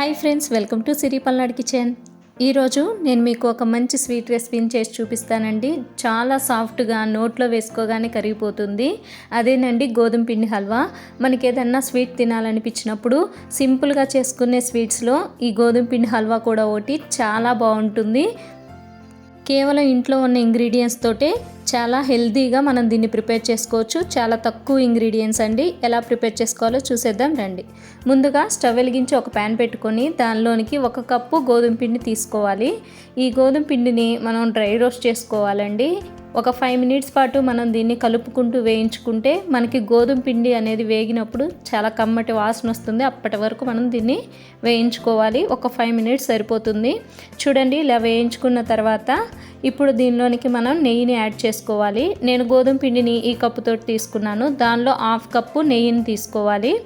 Hi friends welcome to Siri Palnadu kitchen. ఈరోజు నేను మీకు ఒక మంచి స్వీట్ రెసిపీని చేసి చూపిస్తానండి. చాలా సాఫ్ట్గా నోట్లో వేసుకోగానే కరిగిపోతుంది. అదేనండి గోధుమ పిండి హల్వా. మనకి ఏదన్నా స్వీట్ తినాలనిపించినప్పుడు సింపుల్గా చేసుకునే స్వీట్స్లో ఈ గోధుమ పిండి హల్వా కూడా ఒకటి చాలా బాగుంటుంది. కేవలం ఇంట్లో ఉన్న ఇంగ్రీడియంట్స్ తోటే చాలా హెల్తీగా మనం దీన్ని ప్రిపేర్ చేసుకోవచ్చు. చాలా తక్కువ ఇంగ్రీడియంట్స్ అండి. ఎలా ప్రిపేర్ చేసుకోవాలో చూసేద్దాం రండి. ముందుగా స్టవ్ వెలిగించి ఒక ప్యాన్ పెట్టుకొని దానిలోనికి ఒక కప్పు గోధుమ పిండి తీసుకోవాలి. ఈ గోధుమ పిండిని మనం డ్రై రోస్ట్ చేసుకోవాలండి. ఒక ఫైవ్ మినిట్స్ పాటు మనం దీన్ని కలుపుకుంటూ వేయించుకుంటే మనకి గోధుమ పిండి అనేది వేగినప్పుడు చాలా కమ్మటి వాసన వస్తుంది. అప్పటి వరకు మనం దీన్ని వేయించుకోవాలి. ఒక ఫైవ్ మినిట్స్ సరిపోతుంది. చూడండి ఇలా వేయించుకున్న తర్వాత ఇప్పుడు దీనిలోనికి మనం నెయ్యిని యాడ్ చేసుకోవాలి. నేను గోధుమ పిండిని ఈ కప్పుతో తీసుకున్నాను. దానిలో హాఫ్ కప్పు నెయ్యిని తీసుకోవాలి.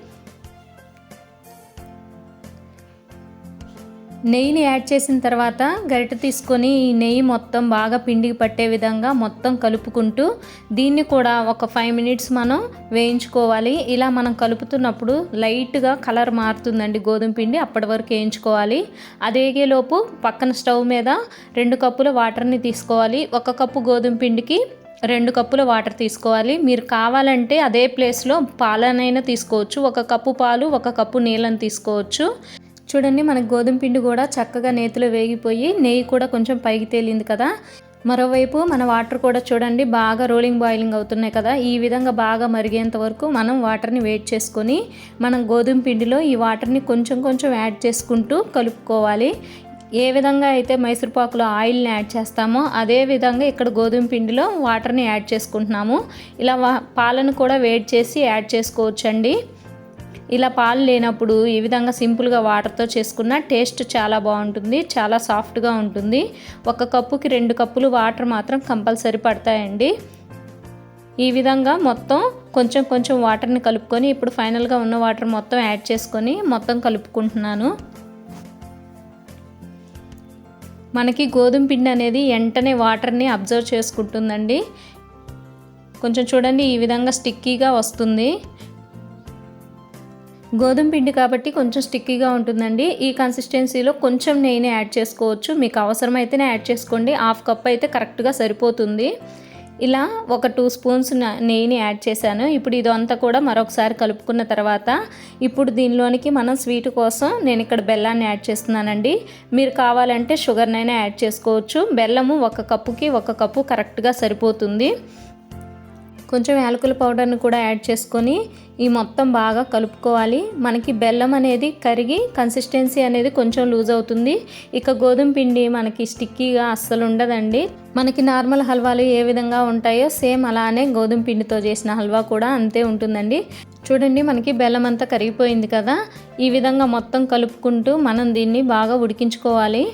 నెయ్యిని యాడ్ చేసిన తర్వాత గరిట తీసుకొని ఈ నెయ్యి మొత్తం బాగా పిండికి పట్టే విధంగా మొత్తం కలుపుకుంటూ దీన్ని కూడా ఒక ఫైవ్ మినిట్స్ మనం వేయించుకోవాలి. ఇలా మనం కలుపుతున్నప్పుడు లైట్గా కలర్ మారుతుందండి గోధుమ పిండి అప్పటి వరకు వేయించుకోవాలి. అదేగేలోపు పక్కన స్టవ్ మీద రెండు కప్పుల వాటర్ని తీసుకోవాలి. ఒక కప్పు గోధుమ పిండికి రెండు కప్పుల వాటర్ తీసుకోవాలి. మీరు కావాలంటే అదే ప్లేస్లో పాలనైనా తీసుకోవచ్చు. ఒక కప్పు పాలు ఒక కప్పు నీళ్ళని తీసుకోవచ్చు. చూడండి మనకు గోధుమ పిండి కూడా చక్కగా నేతిలో వేగిపోయి నెయ్యి కూడా కొంచెం పైకి తేలింది కదా. మరోవైపు మన వాటర్ కూడా చూడండి బాగా రోలింగ్ బాయిలింగ్ అవుతున్నాయి కదా. ఈ విధంగా బాగా మరిగేంత వరకు మనం వాటర్ని వేట్ చేసుకొని మనం గోధుమ పిండిలో ఈ వాటర్ని కొంచెం కొంచెం యాడ్ చేసుకుంటూ కలుపుకోవాలి. ఏ విధంగా అయితే మైసూర్పాకులో ఆయిల్ని యాడ్ చేస్తామో అదే విధంగా ఇక్కడ గోధుమ పిండిలో వాటర్ని యాడ్ చేసుకుంటున్నాము. ఇలా పాలను కూడా వేడి చేసి యాడ్ చేసుకోవచ్చండి. ఇలా పాలు లేనప్పుడు ఈ విధంగా సింపుల్గా వాటర్తో చేసుకున్న టేస్ట్ చాలా బాగుంటుంది చాలా సాఫ్ట్గా ఉంటుంది. ఒక కప్పుకి రెండు కప్పులు వాటర్ మాత్రం కంపల్సరీ పడతాయండి. ఈ విధంగా మొత్తం కొంచెం కొంచెం వాటర్ని కలుపుకొని ఇప్పుడు ఫైనల్గా ఉన్న వాటర్ మొత్తం యాడ్ చేసుకొని మొత్తం కలుపుకుంటున్నాను. మనకి గోధుమ పిండి అనేది వెంటనే వాటర్ని అబ్జర్వ్ చేసుకుంటుందండి. కొంచెం చూడండి ఈ విధంగా స్టిక్కీగా వస్తుంది. గోధుమ పిండి కాబట్టి కొంచెం స్టిక్కీగా ఉంటుందండి. ఈ కన్సిస్టెన్సీలో కొంచెం నెయ్యిని యాడ్ చేసుకోవచ్చు. మీకు అవసరమైతేనే యాడ్ చేసుకోండి. హాఫ్ కప్ అయితే కరెక్ట్గా సరిపోతుంది. ఇలా ఒక టూ స్పూన్స్ నెయ్యిని యాడ్ చేశాను. ఇప్పుడు ఇదంతా కూడా మరొకసారి కలుపుకున్న తర్వాత ఇప్పుడు దీనిలోనికి మనం స్వీట్ కోసం నేను ఇక్కడ బెల్లాన్ని యాడ్ చేస్తున్నానండి. మీరు కావాలంటే షుగర్నైనా యాడ్ చేసుకోవచ్చు. బెల్లము ఒక కప్పుకి ఒక కప్పు కరెక్ట్గా సరిపోతుంది. కొంచెం యాలకుల పౌడర్ని కూడా యాడ్ చేసుకొని ఈ మొత్తం బాగా కలుపుకోవాలి. మనకి బెల్లం అనేది కరిగి కన్సిస్టెన్సీ అనేది కొంచెం లూజ్ అవుతుంది. ఇక గోధుమ పిండి మనకి స్టిక్కీగా అస్సలు ఉండదండి. మనకి నార్మల్ హల్వాలు ఏ విధంగా ఉంటాయో సేమ్ అలానే గోధుమ పిండితో చేసిన హల్వా కూడా అంతే ఉంటుందండి. చూడండి మనకి బెల్లం అంతా కరిగిపోయింది కదా. ఈ విధంగా మొత్తం కలుపుకుంటూ మనం దీన్ని బాగా ఉడికించుకోవాలి.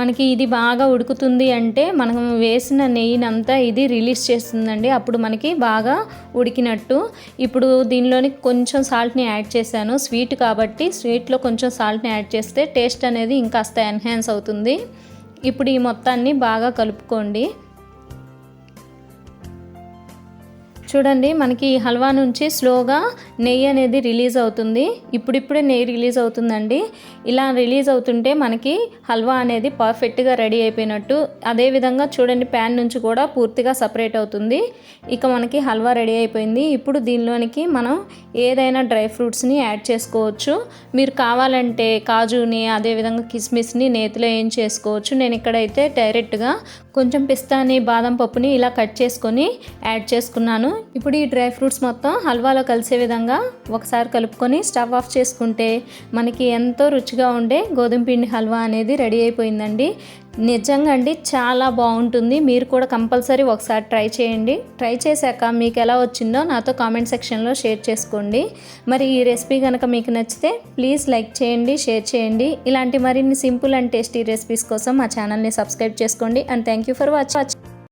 మనకి ఇది బాగా ఉడుకుతుంది అంటే మనం వేసిన నెయ్యినంతా ఇది రిలీజ్ చేస్తుందండి. అప్పుడు మనకి బాగా ఉడికినట్టు. ఇప్పుడు దీనిలోని కొంచెం సాల్ట్ని యాడ్ చేశాను. స్వీట్ కాబట్టి స్వీట్లో కొంచెం సాల్ట్ని యాడ్ చేస్తే టేస్ట్ అనేది ఇంకాస్త ఎన్హాన్స్ అవుతుంది. ఇప్పుడు ఈ మొత్తాన్ని బాగా కలుపుకోండి. చూడండి మనకి ఈ హల్వా నుంచి స్లోగా నెయ్యి అనేది రిలీజ్ అవుతుంది. ఇప్పుడిప్పుడే నెయ్యి రిలీజ్ అవుతుందండి. ఇలా రిలీజ్ అవుతుంటే మనకి హల్వా అనేది పర్ఫెక్ట్గా రెడీ అయిపోయినట్టు. అదేవిధంగా చూడండి ప్యాన్ నుంచి కూడా పూర్తిగా సపరేట్ అవుతుంది. ఇక మనకి హల్వా రెడీ అయిపోయింది. ఇప్పుడు దీనిలోనికి మనం ఏదైనా డ్రై ఫ్రూట్స్ని యాడ్ చేసుకోవచ్చు. మీరు కావాలంటే కాజుని అదేవిధంగా కిస్మిస్ని నేతిలో ఏం చేసుకోవచ్చు. నేను ఇక్కడైతే డైరెక్ట్గా కొంచెం పిస్తాని బాదం పప్పుని ఇలా కట్ చేసుకొని యాడ్ చేసుకున్నాను. ఇప్పుడు ఈ డ్రై ఫ్రూట్స్ మొత్తం హల్వాలో కలిసే విధంగా ఒకసారి కలుపుకొని స్టవ్ ఆఫ్ చేసుకుంటే మనకి ఎంతో రుచిగా ఉండే గోధుమ పిండి హల్వా అనేది రెడీ అయిపోయిందండి. నిజంగా అండి చాలా బాగుంటుంది. మీరు కూడా కంపల్సరీ ఒకసారి ట్రై చేయండి. ట్రై చేశాక మీకు ఎలా వచ్చిందో నాతో కామెంట్ సెక్షన్లో షేర్ చేసుకోండి. మరి ఈ రెసిపీ కనుక మీకు నచ్చితే ప్లీజ్ లైక్ చేయండి షేర్ చేయండి. ఇలాంటి మరిన్ని సింపుల్ అండ్ టేస్టీ రెసిపీస్ కోసం మా ఛానల్ని సబ్స్క్రైబ్ చేసుకోండి. And thank you for watch.